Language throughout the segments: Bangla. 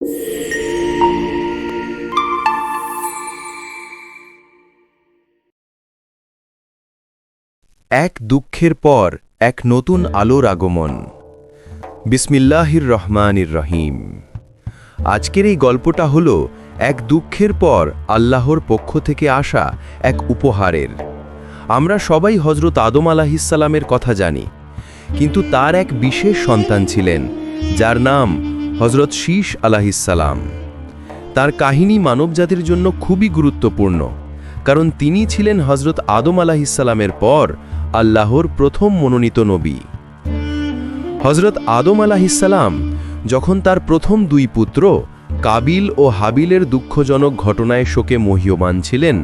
এক দুঃখের পর এক নতুন আলোর আগমন। বিসমিল্লাহির রহমানির রহিম। আজকের এই গল্পটা হল এক দুঃখের পর আল্লাহর পক্ষ থেকে আসা এক উপহারের। আমরা সবাই হজরত আদম আলাহিসাল্লামের কথা জানি, কিন্তু তার এক বিশেষ সন্তান ছিলেন, যার নাম হজরত শীষ আলাহিসাল্লাম তার কাহিনী মানবজাতির জন্য খুবই গুরুত্বপূর্ণ, কারণ তিনি ছিলেন হজরত আদম আলাহিসাল্লামের পর আল্লাহর প্রথম মনোনীত নবী। হজরত আদম আলাহিসাল্লাম যখন তার প্রথম দুই পুত্র, কাবিল ও হাবিলের দুঃখজনক ঘটনায় শোকে মহীয়মান ছিলেন,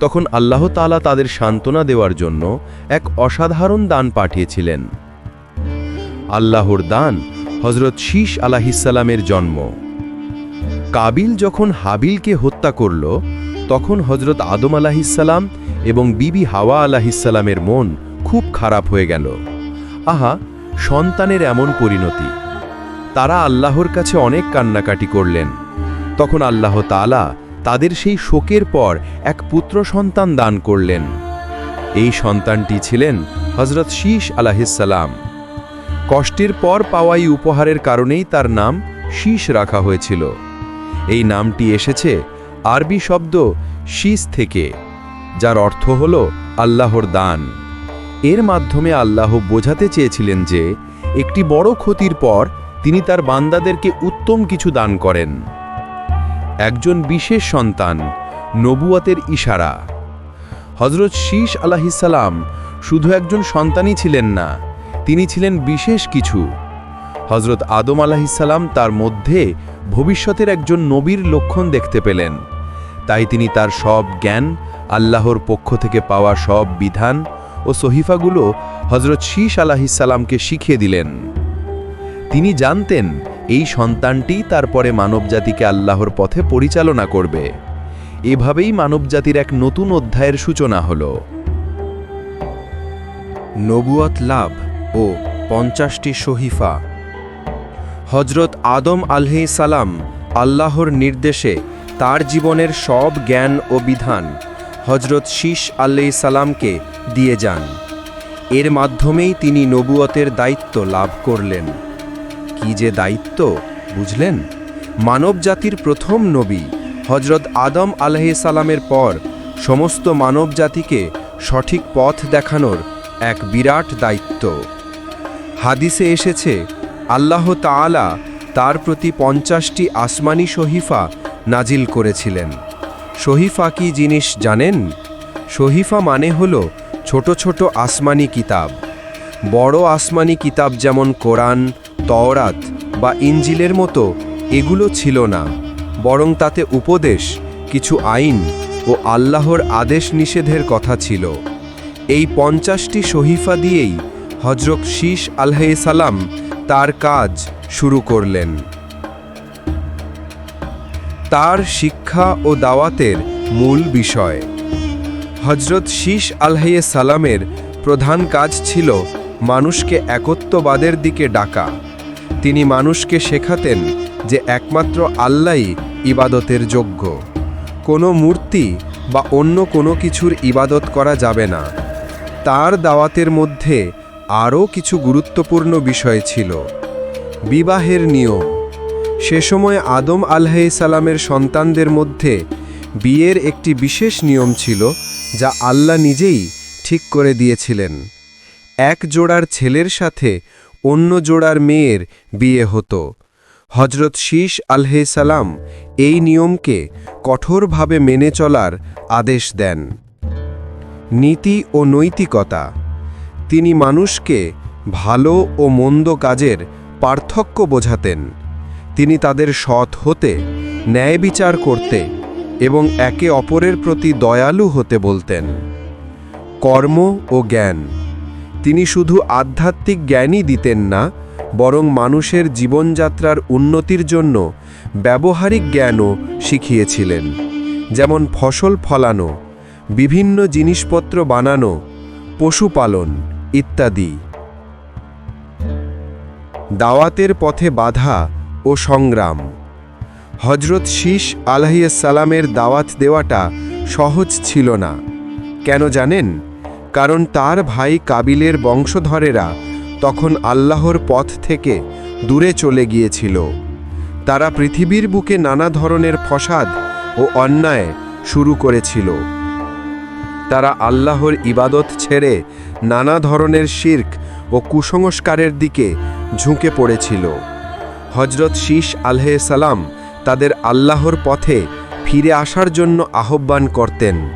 তখন আল্লাহ তাআলা তাদের সান্ত্বনা দেওয়ার জন্য এক অসাধারণ দান পাঠিয়েছিলেন। আল্লাহর দান হজরত শীষ আলাহিসাল্লামের জন্ম। কাবিল যখন হাবিলকে হত্যা করল, তখন হজরত আদম আলাহিসাল্লাম এবং বিবি হাওয়া আলাহিসাল্লামের মন খুব খারাপ হয়ে গেল। আহা, সন্তানের এমন পরিণতি। তারা আল্লাহর কাছে অনেক কান্নাকাটি করলেন। তখন আল্লাহ তাআলা তাদের সেই শোকের পর এক পুত্র সন্তান দান করলেন। এই সন্তানটি ছিলেন হজরত শীষ আলাহিসাল্লাম কষ্টের পর পাওয়া এই উপহারের কারণেই তার নাম শীষ রাখা হয়েছিল। এই নামটি এসেছে আরবি শব্দ শীষ থেকে, যার অর্থ হল আল্লাহর দান। এর মাধ্যমে আল্লাহ বোঝাতে চেয়েছিলেন যে, একটি বড় ক্ষতির পর তিনি তার বান্দাদেরকে উত্তম কিছু দান করেন। একজন বিশেষ সন্তান নবুয়াতের ইশারা। হজরত শীষ আলাহিসাল্লাম শুধু একজন সন্তানই ছিলেন না তিনি ছিলেন বিশেষ কিছু। হজরত আদম আলাহিসাল্লাম তার মধ্যে ভবিষ্যতের একজন নবীর লক্ষণ দেখতে পেলেন। তাই তিনি তার সব জ্ঞান, আল্লাহর পক্ষ থেকে পাওয়া সব বিধান ও সহিফাগুলো হজরত শীষ আলাহিসাল্লামকে শিখিয়ে দিলেন। তিনি জানতেন এই সন্তানটি তারপরে মানবজাতিকে আল্লাহর পথে পরিচালনা করবে। এভাবেই মানবজাতির এক নতুন অধ্যায়ের সূচনা হল। নবুয়াত লাভ ও পঞ্চাশটি শহীফা। হজরত আদম আলহি সালাম আল্লাহর নির্দেশে তার জীবনের সব জ্ঞান ও বিধান হজরত শীষ আল্লাহ সালামকে দিয়ে যান। এর মাধ্যমেই তিনি নবুয়তের দায়িত্ব লাভ করলেন। কি যে দায়িত্ব, বুঝলেন? মানবজাতির প্রথম নবী হজরত আদম আলহি সালামের পর সমস্ত মানবজাতিকে সঠিক পথ দেখানোর এক বিরাট দায়িত্ব। হাদিসে এসেছে, আল্লাহ তাআলা তার প্রতি পঞ্চাশটি আসমানি শহীফা নাজিল করেছিলেন। শহীফা কি জিনিস জানেন? শহীফা মানে হল ছোট ছোট আসমানি কিতাব। বড় আসমানি কিতাব যেমন কোরআন, তওরাত বা ইঞ্জিলের মতো এগুলো ছিল না, বরং তাতে উপদেশ, কিছু আইন ও আল্লাহর আদেশ নিষেধের কথা ছিল। এই পঞ্চাশটি শহীফা দিয়েই হজরত শীষ আলহে সালাম তার কাজ শুরু করলেন। তার শিক্ষা ও দাওয়াতের মূল বিষয়। হজরত শীষ আলহাইয়ে সালামের প্রধান কাজ ছিল মানুষকে একত্ববাদের দিকে ডাকা। তিনি মানুষকে শেখাতেন যে একমাত্র আল্লাহই ইবাদতের যোগ্য। কোনো মূর্তি বা অন্য কোনো কিছুর ইবাদত করা যাবে না। তার দাওয়াতের মধ্যে আরও কিছু গুরুত্বপূর্ণ বিষয় ছিল। বিবাহের নিয়ম। সে সময় আদম সালামের সন্তানদের মধ্যে বিয়ের একটি বিশেষ নিয়ম ছিল, যা আল্লাহ নিজেই ঠিক করে দিয়েছিলেন। এক জোড়ার ছেলের সাথে অন্য জোড়ার মেয়ের বিয়ে হতো। হজরত শীষ সালাম এই নিয়মকে কঠোরভাবে মেনে চলার আদেশ দেন। নীতি ও নৈতিকতা। তিনি মানুষকে ভালো ও মন্দ কাজের পার্থক্য বোঝাতেন। তিনি তাদের সৎ হতে, ন্যায় বিচার করতে এবং একে অপরের প্রতি দয়ালু হতে বলতেন। কর্ম ও জ্ঞান, তিনি শুধু আধ্যাত্মিক জ্ঞানই দিতেন না, বরং মানুষের জীবনযাত্রার উন্নতির জন্য ব্যবহারিক জ্ঞানও শিখিয়েছিলেন, যেমন ফসল ফলানো, বিভিন্ন জিনিসপত্র বানানো, পশুপালন ইত্যাদি। দাওয়াতের পথে বাধা ও সংগ্রাম। হজরত শীষ আলাহিসাল্লামের দাওয়াত দেওয়াটা সহজ ছিল না। কেন জানেন? কারণ তার ভাই কাবিলের বংশধরেরা তখন আল্লাহর পথ থেকে দূরে চলে গিয়েছিল। তারা পৃথিবীর বুকে নানা ধরনের ফসাদ ও অন্যায় শুরু করেছিল। তারা আল্লাহর ইবাদত ছেড়ে নানা ধরনের শির্ক ও কুসংস্কারের দিকে ঝুঁকে পড়েছিল। হজরত শীষ সালাম তাদের আল্লাহর পথে ফিরে আসার জন্য আহ্বান করতেন।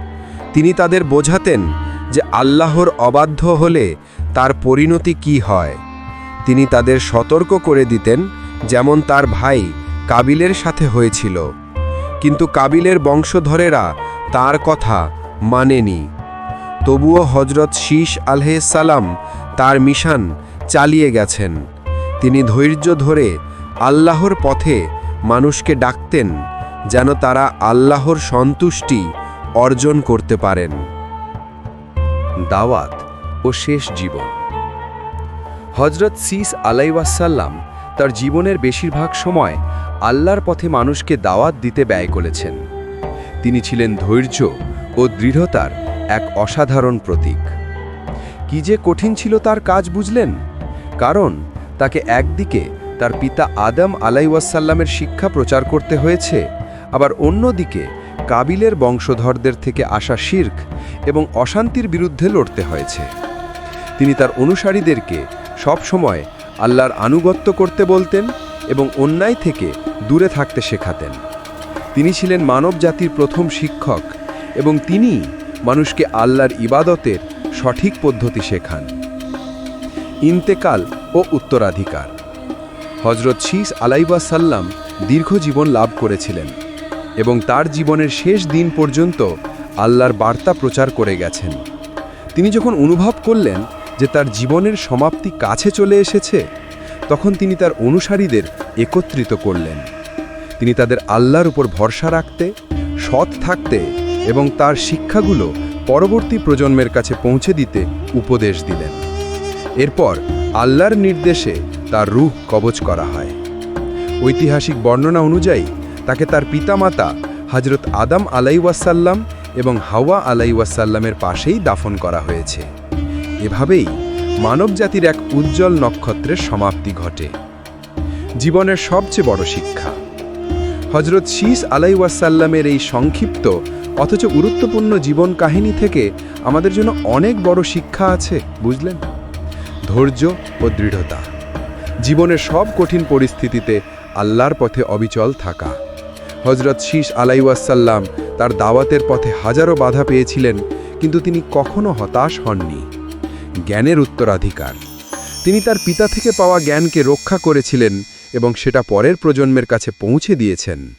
তিনি তাদের বোঝাতেন যে আল্লাহর অবাধ্য হলে তার পরিণতি কি হয়। তিনি তাদের সতর্ক করে দিতেন যেমন তার ভাই কাবিলের সাথে হয়েছিল। কিন্তু কাবিলের বংশধরেরা তার কথা মানেনি। তবুও হজরত শীষ আলহেসাল্লাম তার মিশন চালিয়ে গেছেন। তিনি ধৈর্য ধরে আল্লাহর পথে মানুষকে ডাকতেন যেন তারা আল্লাহর সন্তুষ্টি অর্জন করতে পারেন। দাওয়াত ও শেষ জীবন। হজরত সিস আলাইওয়াসাল্লাম তার জীবনের বেশিরভাগ সময় আল্লাহর পথে মানুষকে দাওয়াত দিতে ব্যয় করেছেন। তিনি ছিলেন ধৈর্য ও দৃঢ়তার এক অসাধারণ প্রতীক। কি যে কঠিন ছিল তার কাজ বুঝলেন? কারণ তাকে একদিকে তার পিতা আদম আলাইওয়াসাল্লামের শিক্ষা প্রচার করতে হয়েছে, আবার অন্যদিকে কাবিলের বংশধরদের থেকে আসা শির্ক এবং অশান্তির বিরুদ্ধে লড়তে হয়েছে। তিনি তার অনুসারীদেরকে সবসময় আল্লাহর আনুগত্য করতে বলতেন এবং অন্যায় থেকে দূরে থাকতে শেখাতেন। তিনি ছিলেন মানব জাতির প্রথম শিক্ষক এবং তিনি মানুষকে আল্লাহর ইবাদতের সঠিক পদ্ধতি শেখান। ইন্তেকাল ও উত্তরাধিকার। হজরত শীস আলাইবাসাল্লাম দীর্ঘ জীবন লাভ করেছিলেন এবং তার জীবনের শেষ দিন পর্যন্ত আল্লাহর বার্তা প্রচার করে গেছেন। তিনি যখন অনুভব করলেন যে তার জীবনের সমাপ্তি কাছে চলে এসেছে, তখন তিনি তার অনুসারীদের একত্রিত করলেন। তিনি তাদের আল্লাহর উপর ভরসা রাখতে, সৎ থাকতে এবং তার শিক্ষাগুলো পরবর্তী প্রজন্মের কাছে পৌঁছে দিতে উপদেশ দিলেন। এরপর আল্লাহর নির্দেশে তার রূহ কবচ করা হয়। ঐতিহাসিক বর্ণনা অনুযায়ী, তাকে তার পিতামাতা হজরত আদম আলাইওয়াসাল্লাম এবং হাওয়া আলাইওয়াসাল্লামের পাশেই দাফন করা হয়েছে। এভাবেই মানবজাতির এক উজ্জ্বল নক্ষত্রের সমাপ্তি ঘটে। জীবনের সবচেয়ে বড় শিক্ষা। হজরত শীষ আলাইওয়াসাল্লামের এই সংক্ষিপ্ত অথচ গুরুত্বপূর্ণ জীবন কাহিনী থেকে আমাদের জন্য অনেক বড় শিক্ষা আছে, বুঝলেন? ধৈর্য ও দৃঢ়তা। জীবনের সব কঠিন পরিস্থিতিতে আল্লাহর পথে অবিচল থাকা। হজরত শীষ আলাইওয়াসাল্লাম তার দাওয়াতের পথে হাজারো বাধা পেয়েছিলেন, কিন্তু তিনি কখনো হতাশ হননি। জ্ঞানের উত্তরাধিকার। তিনি তার পিতা থেকে পাওয়া জ্ঞানকে রক্ষা করেছিলেন এবং সেটা পরের প্রজন্মের কাছে পৌঁছে দিয়েছেন।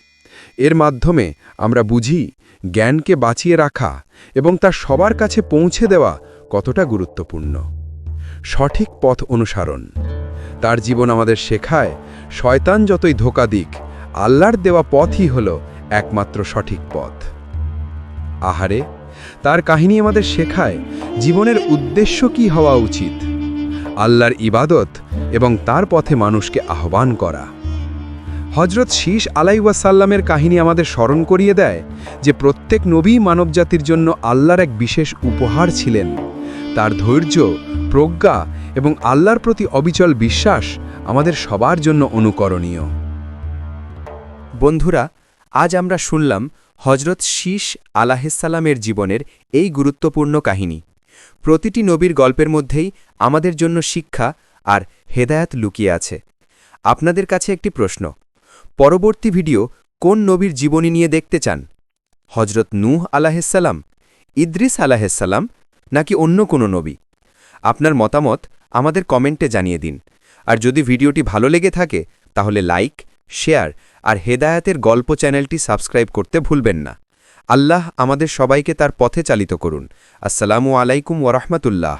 এর মাধ্যমে আমরা বুঝি জ্ঞানকে বাঁচিয়ে রাখা এবং তা সবার কাছে পৌঁছে দেওয়া কতটা গুরুত্বপূর্ণ। সঠিক পথ অনুসরণ। তার জীবন আমাদের শেখায়, শয়তান যতই ধোকা দিক, আল্লাহর দেওয়া পথই হল একমাত্র সঠিক পথ। আহারে, তার কাহিনী আমাদের শেখায় জীবনের উদ্দেশ্য কি হওয়া উচিত। আল্লাহর ইবাদত এবং তার পথে মানুষকে আহ্বান করা। হজরত শীষ আলাইওয়াসাল্লামের কাহিনী আমাদের স্মরণ করিয়ে দেয় যে প্রত্যেক নবী মানবজাতির জন্য আল্লাহর এক বিশেষ উপহার ছিলেন। তার ধৈর্য, প্রজ্ঞা এবং আল্লাহর প্রতি অবিচল বিশ্বাস আমাদের সবার জন্য অনুকরণীয়। বন্ধুরা, আজ আমরা শুনলাম হজরত শীষ আলাহিসাল্লামের জীবনের এই গুরুত্বপূর্ণ কাহিনী। প্রতিটি নবীর গল্পের মধ্যেই আমাদের জন্য শিক্ষা আর হেদায়াত লুকিয়ে আছে। আপনাদের কাছে একটি প্রশ্ন পরবর্তী ভিডিও কোন নবীর জীবনী নিয়ে দেখতে চান? হজরত নূহ আলাহিসাল্লাম ইদ্রিস আলাহিসাল্লাম নাকি অন্য কোনো নবী? আপনার মতামত আমাদের কমেন্টে জানিয়ে দিন। আর যদি ভিডিওটি ভালো লেগে থাকে, তাহলে লাইক, শেয়ার আর হেদায়াতের গল্প চ্যানেলটি সাবস্ক্রাইব করতে ভুলবেন না। আল্লাহ আমাদের সবাইকে তার পথে চালিত করুন। আসসালামু আলাইকুম ওরহমতুল্লাহ